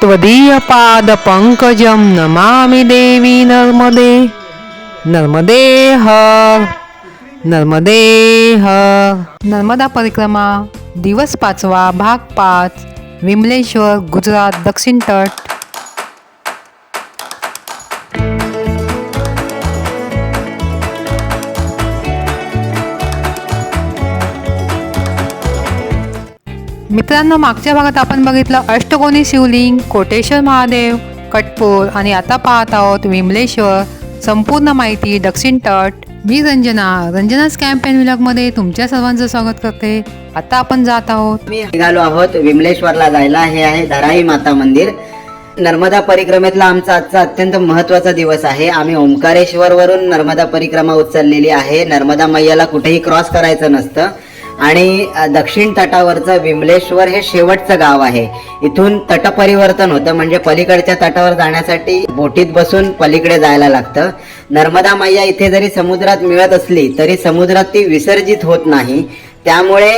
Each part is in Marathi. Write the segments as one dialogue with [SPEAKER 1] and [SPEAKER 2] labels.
[SPEAKER 1] त्वदीयपादपङ्कजं नमामि देवी नर्मदे। नर्मदे हर नर्मदे हर नर्मदा परिक्रमा दिवस पाचवा भाग पाच विमलेश्वर गुजरात दक्षिण तट। मित्रांनो मागच्या भागात आपण बघितलं अष्टकोनी शिवलिंग कोटेश्वर महादेव कटपूर आणि आता पाहत आहोत विमलेश्वर संपूर्ण माहिती दक्षिण तट मी रंजना. रंजनाच कॅम्पेन विलॉगमध्ये तुमच्या सर्वांचं स्वागत करते. आता आपण जात आहोत.
[SPEAKER 2] मी निघालो आहोत विमलेश्वरला जायला. हे आहे धराई माता मंदिर. नर्मदा परिक्रमेतला आमचा आजचा अत्यंत महत्त्वाचा दिवस आहे. आम्ही ओंकारेश्वर वरून नर्मदा परिक्रमा उचललेली आहे. नर्मदा मैयाला कुठेही क्रॉस करायचं नसतं. आणि दक्षिण तटावरचं विमलेश्वर हे शेवटचं गाव आहे. इथून तटपरिवर्तन होतं म्हणजे पलीकडच्या तटावर जाण्यासाठी बोटीत बसून पलीकडे जायला लागतं. नर्मदा मैया इथे जरी समुद्रात मिळत असली तरी समुद्रात ती विसर्जित होत नाही. त्यामुळे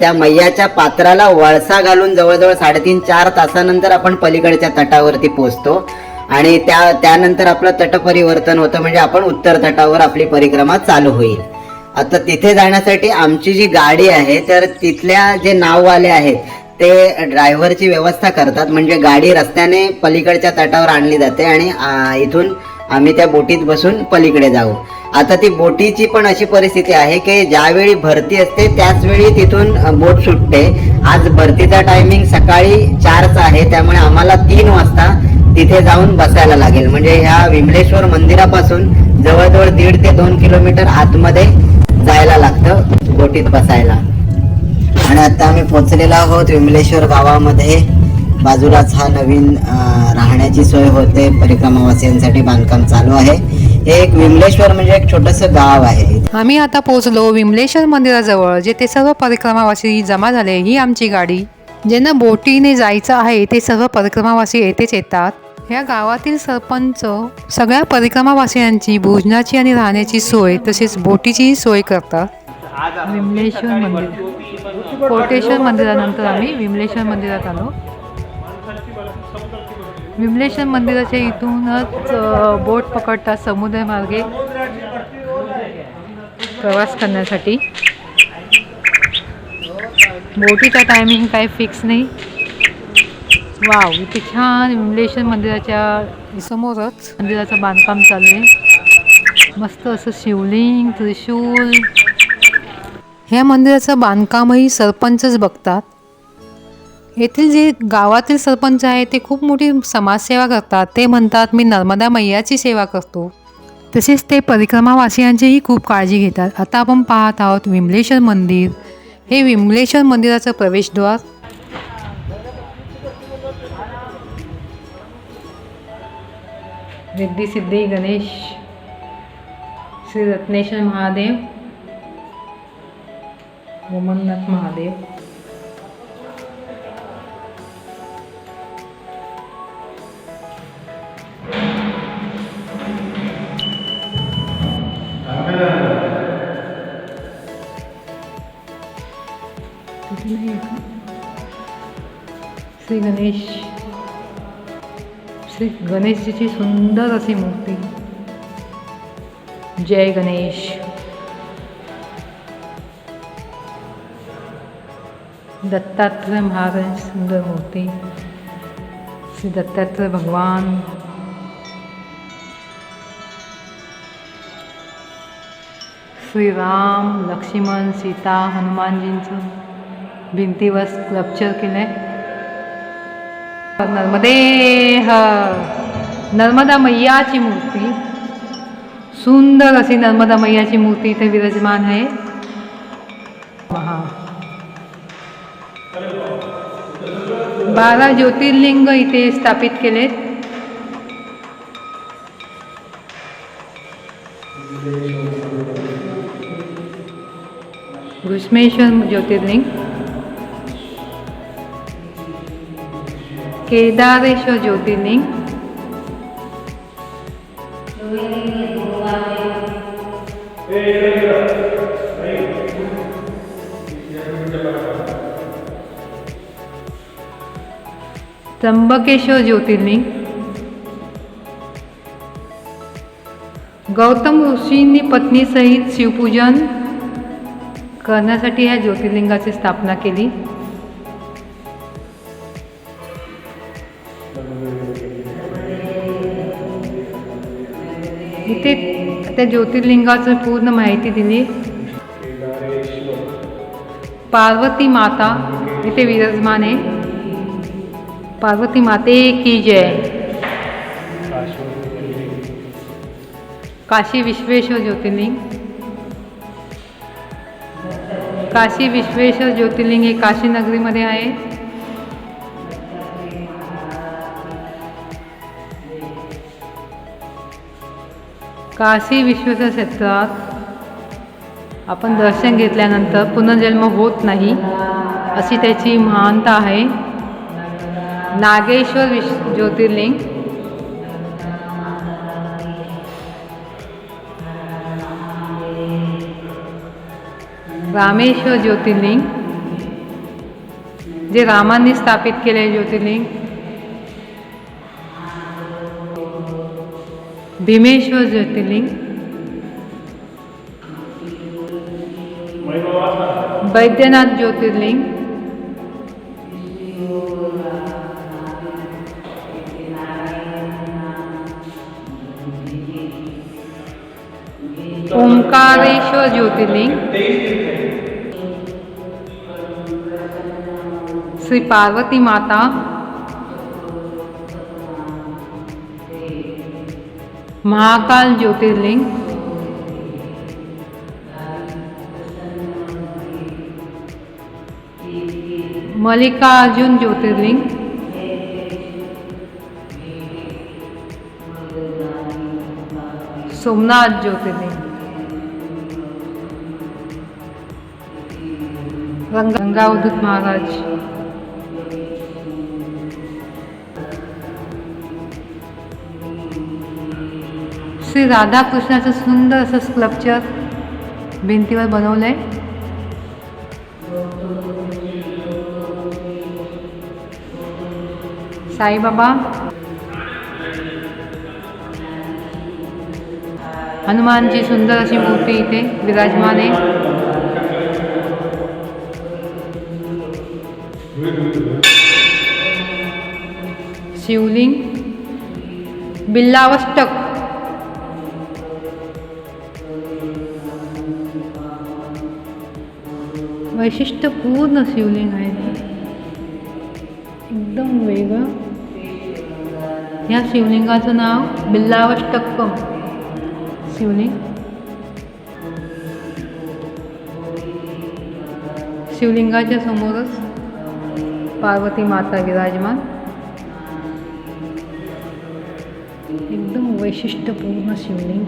[SPEAKER 2] त्या मैयाच्या पात्राला वळसा घालून जवळजवळ साडेतीन चार तासानंतर आपण पलीकडच्या तटावरती पोहोचतो. आणि त्या त्यानंतर आपलं तटपरिवर्तन होतं म्हणजे आपण उत्तर तटावर आपली परिक्रमा चालू होईल. आता तिथे जाण्यासाठी आमची जी गाडी आहे तर तिथल्या जे नाववाले आहेत ते ड्रायव्हरची व्यवस्था करतात. म्हणजे गाडी रस्त्याने पलीकडच्या तटावर आणली जाते आणि इथून आम्ही त्या बोटीत बसून पलीकडे जाऊ. आता ती बोटीची पण अशी परिस्थिती आहे की ज्यावेळी भरती असते त्याच वेळी तिथून बोट सुटते. आज भरतीचा टायमिंग सकाळी चारचा आहे त्यामुळे आम्हाला तीन वाजता तिथे जाऊन बसायला लागेल. म्हणजे ह्या विमलेश्वर मंदिरापासून जवळजवळ दीड ते दोन किलोमीटर आतमध्ये जायला लागतं बोटीत बसायला. आणि आता आम्ही पोचलेलो आहोत विमलेश्वर गावामध्ये. बाजूलाच हा नवीन राहण्याची सोय होते. परिक्रमावासियांसाठी बांधकाम चालू आहे. हे एक विमलेश्वर म्हणजे एक छोटस गाव आहे
[SPEAKER 1] आम्ही आता पोहोचलो विमलेश्वर मंदिराजवळ जेथे सर्व परिक्रमावासी जमा झाले. ही आमची गाडी. ज्यांना बोटीने जायचं आहे ते सर्व परिक्रमावासी येथेच येतात. ह्या गावातील सरपंच सगळ्या परिक्रमावासियांची भोजनाची आणि राहण्याची सोय तसेच बोटीचीही सोय करतात. विमलेश्वर मंदिर. कोटेश्वर मंदिरानंतर आम्ही विमलेश्वर मंदिरात आलो. विमलेश्वर मंदिराच्या इथूनच बोट पकडतात समुद्रमार्गे प्रवास करण्यासाठी. बोटीचा टायमिंग काय फिक्स नाही. वाव इथे छान विमलेश्वर मंदिराच्या समोरच मंदिराचं बांधकाम चालू आहे. मस्त असं शिवलिंग त्रिशूल. ह्या मंदिराचं बांधकामही सरपंचच बघतात. येथील जे गावातील सरपंच आहे ते खूप मोठी समाजसेवा करतात. ते म्हणतात मी नर्मदा मैयाची सेवा करतो. तसेच ते परिक्रमावासियांचीही खूप काळजी घेतात. आता आपण पाहत आहोत विमलेश्वर मंदिर. हे विमलेश्वर मंदिराचं प्रवेशद्वार. रिद्धी सिद्धी गणेश श्री रत्नेश्वर महादेव ओमनाथ महादेव? श्री गणेश श्री गणेशजीची सुंदर अशी मूर्ती. जय गणेश. दत्तात्रय महाराज सुंदर मूर्ती. श्री दत्तात्रय भगवान. श्रीराम लक्ष्मण सीता हनुमानजींचं भिंतीवर स्कल्पचर केलं आहे नर्मदे नर्मदा मैयाची मूर्ती. सुंदर अशी नर्मदा मैयाची मूर्ती इथे विराजमान आहे. महा बारा ज्योतिर्लिंग इथे स्थापित केलेत. घुष्मेश्वर ज्योतिर्लिंग. केदारेश्वर ज्योतिर्लिंग. त्र्यंबकेश्वर ज्योतिर्लिंग. गौतम ऋषींनी पत्नीसहित शिवपूजन करण्यासाठी ह्या ज्योतिर्लिंगाची स्थापना केली. त्या ज्योतिर्लिंगाचं पूर्ण माहिती दिली. पार्वती माता इथे विराजमान आहे. पार्वती माते की जय. काशी विश्वेश्वर ज्योतिर्लिंग. काशी विश्वेश्वर ज्योतिर्लिंग हे काशी नगरीमध्ये आहे. काशी विश्वेश्वर क्षेत्रात आपण दर्शन घेतल्यानंतर पुनर्जन्म होत नाही अशी त्याची महानता आहे. नागेश्वर विश ज्योतिर्लिंग. रामेश्वर ज्योतिर्लिंग. जे रामांनी स्थापित केले ज्योतिर्लिंग. भीमेश्वर ज्योतिर्लिंग। बैद्यनाथ ज्योतिर्लिंग। ओंकारेश्वर ज्योतिर्लिंग। श्री पार्वती माता। महाकाल ज्योतिर्लिंग। मल्लिकार्जुन ज्योतिर्लिंग। सोमनाथ ज्योतिर्लिंग। गंगा गंगावधूत महाराज। श्री राधाकृष्णाचं सुंदर असं स्कल्पचर भिंतीवर बनवलंय. साईबाबा. हनुमानची सुंदर अशी मूर्ती इथे विराजमान. आहे शिवलिंग. बिल्लावष्टक. वैशिष्ट्यपूर्ण शिवलिंग आहे एकदम वेगळं. ह्या शिवलिंगाचं नाव बिल्लावष्टक्कम शिवलिंग. शिवलिंगाच्या समोरच पार्वती माता विराजमान. एकदम वैशिष्ट्यपूर्ण शिवलिंग.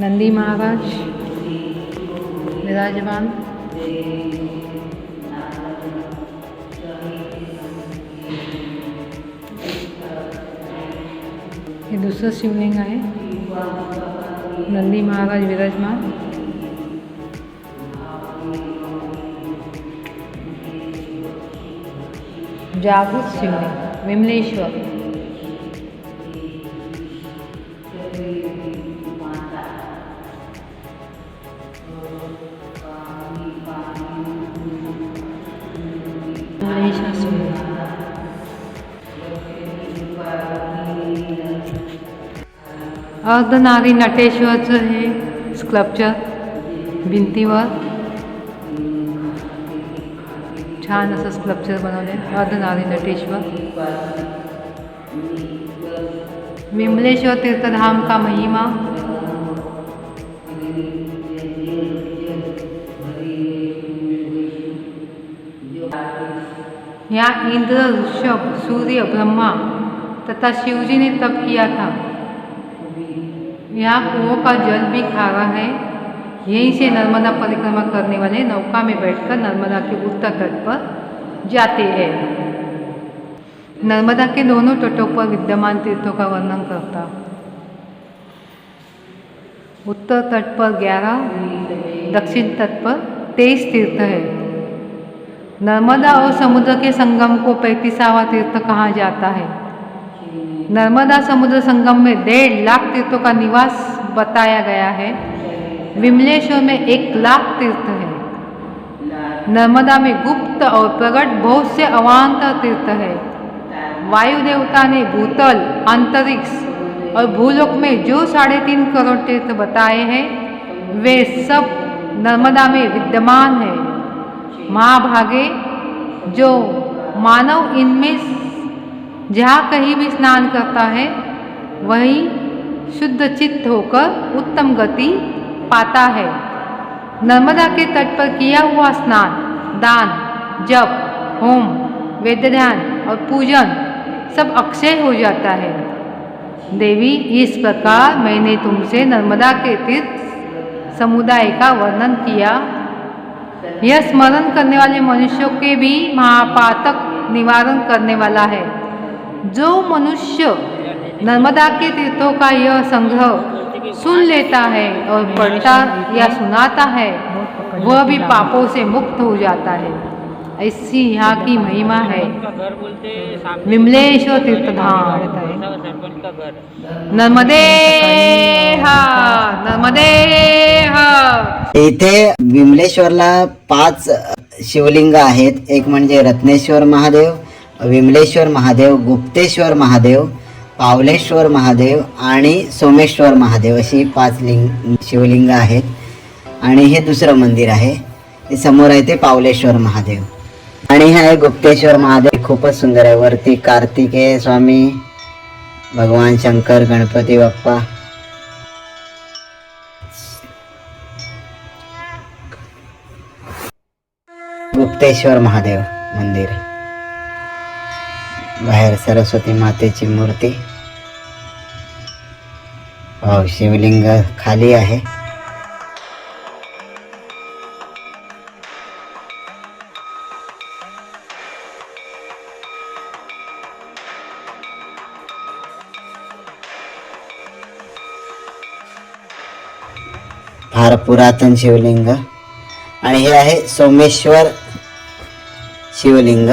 [SPEAKER 1] नंदी महाराज विराजमान। हे दुसरं शिवलिंग है। नंदी महाराज विराजमान। जागृत शिवलिंग विमलेश्वर। अर्धनारी नटेश्वरचं हे स्कल्पचर भिंतीवर. छान असं स्कल्पचर बनवले अर्धनारी नटेश्वर. विमलेश्वर तीर्थधाम का महिमा? या इंद्र ऋषभ सूर्य ब्रह्मा तथा शिवजी ने तप किया था. यहाँ कुओं का जल भी खारा है। यहीं से नर्मदा परिक्रमा करने वाले नौका में बैठकर नर्मदा के उत्तर तट पर जाते हैं। नर्मदा के दोनों तटों पर विद्यमान तीर्थों का वर्णन करता। उत्तर तट पर ग्यारह, दक्षिण तट पर तेईस तीर्थ है। नर्मदा और समुद्र के संगम को पैंतीसावा तीर्थ कहा जाता है। नर्मदा समुद्र संगम में डेढ़ लाख तीर्थों का निवास बताया गया है। विमलेश्वर में एक लाख तीर्थ है। नर्मदा में गुप्त और प्रकट बहुत से अवान्तर तीर्थ है। वायु देवता ने भूतल, अंतरिक्ष और भूलोक में जो साढ़े तीन करोड़ तीर्थ बताए हैं, वे सब नर्मदा में विद्यमान है। महाभागे, जो मानव इनमें जहाँ कहीं भी स्नान करता है, वही शुद्ध चित्त होकर उत्तम गति पाता है। नर्मदा के तट पर किया हुआ स्नान, दान, जप, होम, वेद ध्यान और पूजन सब अक्षय हो जाता है। देवी, इस प्रकार मैंने तुमसे नर्मदा के तीर्थ समुदाय का वर्णन किया। यह स्मरण करने वाले मनुष्यों के भी महापातक निवारण करने वाला है। जो मनुष्य नर्मदा के तीर्थों का यह संग्रह सुन लेता है और पढ़ता या सुनाता है वह भी पापों से मुक्त हो जाता है। ऐसी यहाँ की महिमा है। विमलेश्वर तीर्थधाम। नर्मदे हा नर्मदे हा।
[SPEAKER 2] इथे विमलेश्वरला पाच शिवलिंग आहेत. एक म्हणजे रत्नेश्वर महादेव विमलेश्वर महादेव गुप्तेश्वर महादेव पावलेश्वर महादेव आणि सोमेश्वर महादेव अशी पाच लिंग शिवलिंग आहेत. आणि हे दुसरं मंदिर आहे. ते समोर आहे ते पावलेश्वर महादेव. आणि हे आहे गुप्तेश्वर महादेव खूपच सुंदर आहे. वरती कार्तिकेय स्वामी. भगवान शंकर गणपती बाप्पा. गुप्तेश्वर महादेव मंदिर. बाहेर सरस्वती मातेची मूर्ती. वाव शिवलिंग खाली आहे. फार पुरातन शिवलिंग. आणि हे आहे सोमेश्वर शिवलिंग.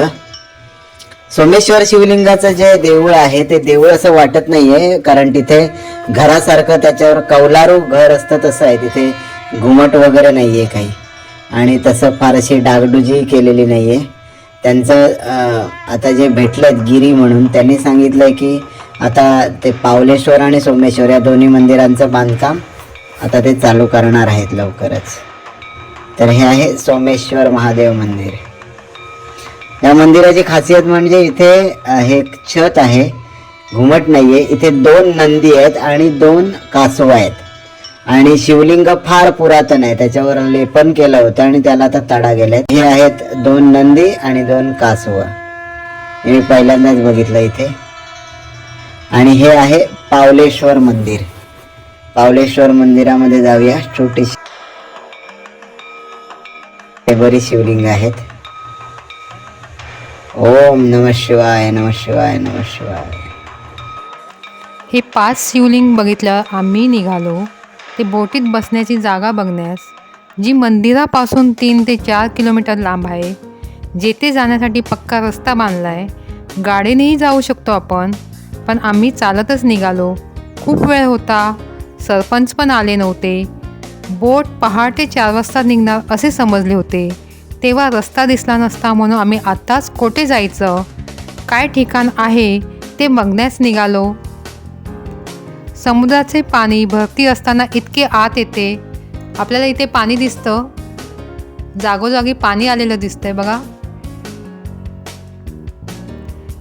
[SPEAKER 2] सोमेश्वर शिवलिंगाचं जे देऊळ आहे ते देऊळ असं वाटत नाहीये कारण तिथे घरासारखं त्याच्यावर कौलारू घर असतं तसं आहे. तिथे घुमट वगैरे नाहीये काही. आणि तसं फारशी डागडुजी केलेली नाहीये. त्यांचं आता जे भेटलेत गिरी म्हणून त्यांनी सांगितलंय की आता ते पावलेश्वर आणि सोमेश्वर या दोन्ही मंदिरांचं बांधकाम आता ते चालू करणार आहेत लवकरच. तर हे आहे सोमेश्वर महादेव मंदिर. या मंदिराची खासियत म्हणजे इथे हे एक छत आहे घुमट नाहीये. इथे दोन नंदी आहेत आणि दोन कासव आहेत. आणि शिवलिंग फार पुरातन आहे. त्याच्यावर लेपन केलं होतं आणि त्याला आता तडा गेलाय हे आहेत दोन नंदी आणि दोन कासव. मी पहिल्यांदाच बघितलं इथे. आणि हे आहे पावलेश्वर मंदिर. पावलेश्वर मंदिरामध्ये जाऊया. छोटीशी हे बरी शिवलिंग आहेत. ओम नम शिवाय नम शिवाय नम शिवाय.
[SPEAKER 1] हे पाच शिवलिंग बघितलं आम्ही निघालो. ते बोटीत बसण्याची जागा बघण्यास जी मंदिरापासून तीन ते चार किलोमीटर लांब आहे. जेथे जाण्यासाठी पक्का रस्ता बांधला आहे गाडीनेही जाऊ शकतो आपण पण आम्ही चालतच निघालो. खूप वेळ होता सरपंच पण आले नव्हते. बोट पहाटे चार वाजता निघणार असे समजले होते. तेव्हा रस्ता दिसला नसता म्हणून आम्ही आत्ताच कोठे जायचं? काय ठिकाण आहे? ते बघण्यास निघालो. समुद्राचे पाणी भरती असताना इतके आत येते. आपल्याला इथे पाणी दिसतं. जागोजागी पाणी आलेलं दिसतंय बघा.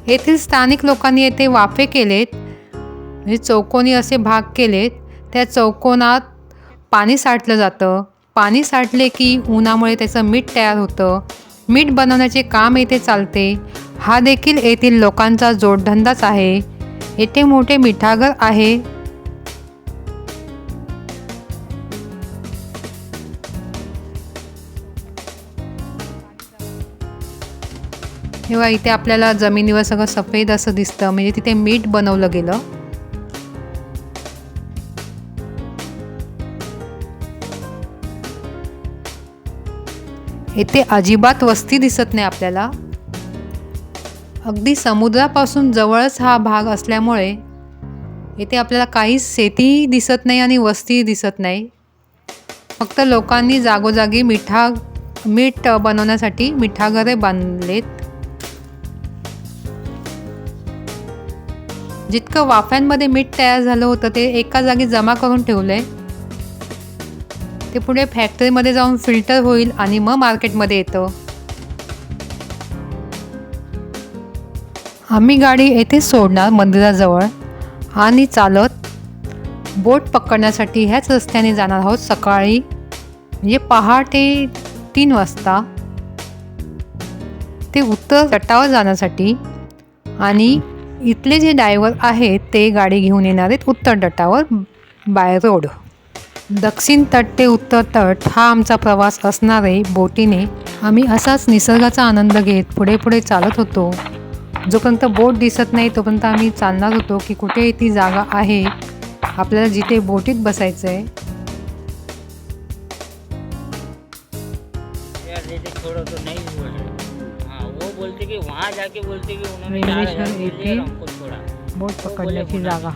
[SPEAKER 1] येथील स्थानिक लोकांनी येथे वाफे केलेत. म्हणजे चौकोनी असे भाग केलेत. त्या चौकोनात पाणी साठलं जातं. पाणी साठले की उन्हामुळे त्याचं मीठ तयार होतं. मीठ बनवण्याचे काम येथे चालते. हा देखील येथील लोकांचा जोडधंदाच आहे. येथे मोठे मिठागर आहे. तेव्हा इथे आपल्याला जमिनीवर सगळं सफेद असं दिसतं. म्हणजे तिथे मीठ बनवलं गेलं. येथे अजिबात वस्ती दिसत नाही आपल्याला. अगदी समुद्रापासून जवळच हा भाग असल्यामुळे येथे आपल्याला काहीच शेती दिसत नाही आणि वस्ती दिसत नाही. फक्त लोकांनी जागोजागी मिठा मीठ बनवण्यासाठी मिठागरे बांधलेत. जितकं वाफ्यांमध्ये मीठ तयार झालं होतं ते एका जागी जमा करून ठेवलंय. ते पुढे फॅक्टरीमध्ये जाऊन फिल्टर होईल आणि मग मार्केटमध्ये येतं. आम्ही गाडी येथे सोडणार मंदिराजवळ आणि चालत बोट पकडण्यासाठी ह्याच रस्त्याने जाणार आहोत सकाळी म्हणजे पहाटे तीन वाजता. ते उत्तर तटावर जाण्यासाठी आणि इथले जे ड्रायव्हर आहेत ते गाडी घेऊन येणार आहेत उत्तर तटावर बाय रोड. दक्षिण तट ते उत्तर तट हा आमचा प्रवास असणार आहे बोटीने. आम्ही असाच निसर्गाचा आनंद घेत पुढे पुढे चालत होतो. जोपर्यंत बोट दिसत नाही तोपर्यंत आम्ही चालणार होतो की कुठे ती जागा आहे. आपल्याला जिथे बोटीत बसायचं आहे बोट पकडण्याची जागा.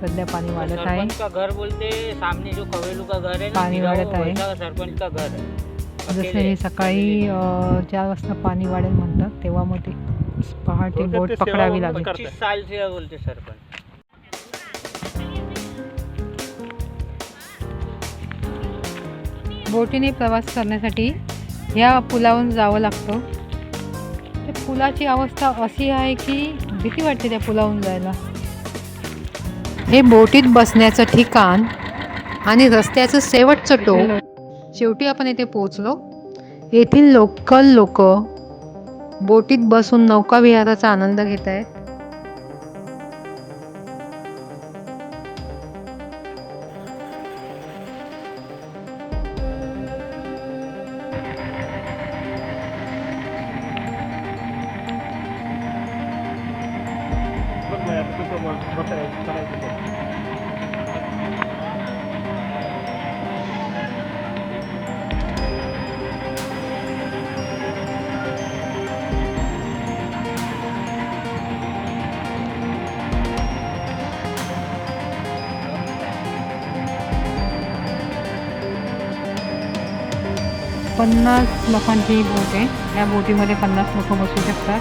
[SPEAKER 1] सध्या पाणी वाढत आहे.
[SPEAKER 3] सरपंच का घर बोलते सामने जो कवेलू का घर है ना सीधा वो
[SPEAKER 1] वाढत आहे.
[SPEAKER 3] सरपंच का घर
[SPEAKER 1] जसे
[SPEAKER 3] अकेले-
[SPEAKER 1] हे सकाळी अं, चार वाजता पाणी वाढेल म्हणतात तेव्हा मग ते पहाटे बोट पकडावी लागेल.
[SPEAKER 3] पच्चीस साल से है बोलते सरपंच.
[SPEAKER 1] बोटीने प्रवास करण्यासाठी ह्या पुलावरून जावं लागतं. त्या पुलाची अवस्था अशी आहे की भीती वाटते त्या पुलावरून जायला. हे बोटीत बसण्याचं ठिकाण आणि रस्त्याचं शेवटचं टोक शेवटी आपण येथे पोहोचलो. येथील लोकल लोक बोटीत बसून नौका विहाराचा आनंद घेत आहेत. पन्नास लोकांची बोट आहे. या बोटीमध्ये पन्नास लोक बसू शकतात.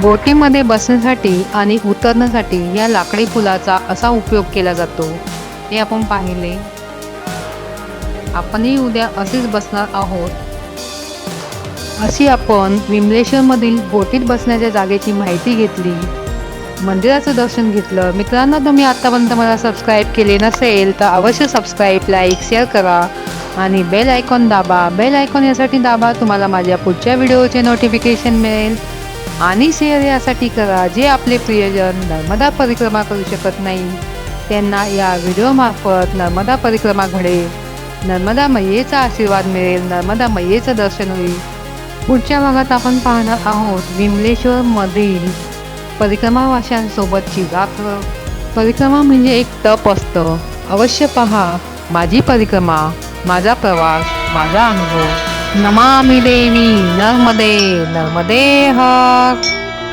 [SPEAKER 1] बोटीमध्ये बसण्यासाठी आणि उतरण्यासाठी या लाकडी पुलाचा असा उपयोग केला जातो. हे आपण पाहिले. आपणही उद्या असेच बसणार आहोत. अशी आपण विमलेश्वरमधील बोटीत बसण्याच्या जागेची माहिती घेतली. मंदिराचं दर्शन घेतलं. मित्रांनो तुम्ही आत्तापर्यंत मला सबस्क्राईब केले नसेल तर अवश्य सबस्क्राईब लाईक शेअर करा आणि बेल आयकॉन दाबा. बेल आयकॉन यासाठी दाबा तुम्हाला माझ्या पुढच्या व्हिडिओचे नोटिफिकेशन मिळेल. आणि शेअर यासाठी करा. जे आपले प्रियजन नर्मदा परिक्रमा करू शकत नाही त्यांना या व्हिडिओमार्फत नर्मदा परिक्रमा घडेल नर्मदा मैयेचा आशीर्वाद मिळेल. नर्मदा मैयेचं दर्शन होईल. पुढच्या भागात आपण पाहणार आहोत विमलेश्वरमधील परिक्रमावाशांसोबतची रात्र परिक्रमा म्हणजे एक तप असतं. अवश्य पहा माझी परिक्रमा माझा प्रवास माझा अनुभव. नमामि देवी नर्मदे नर्मदे हर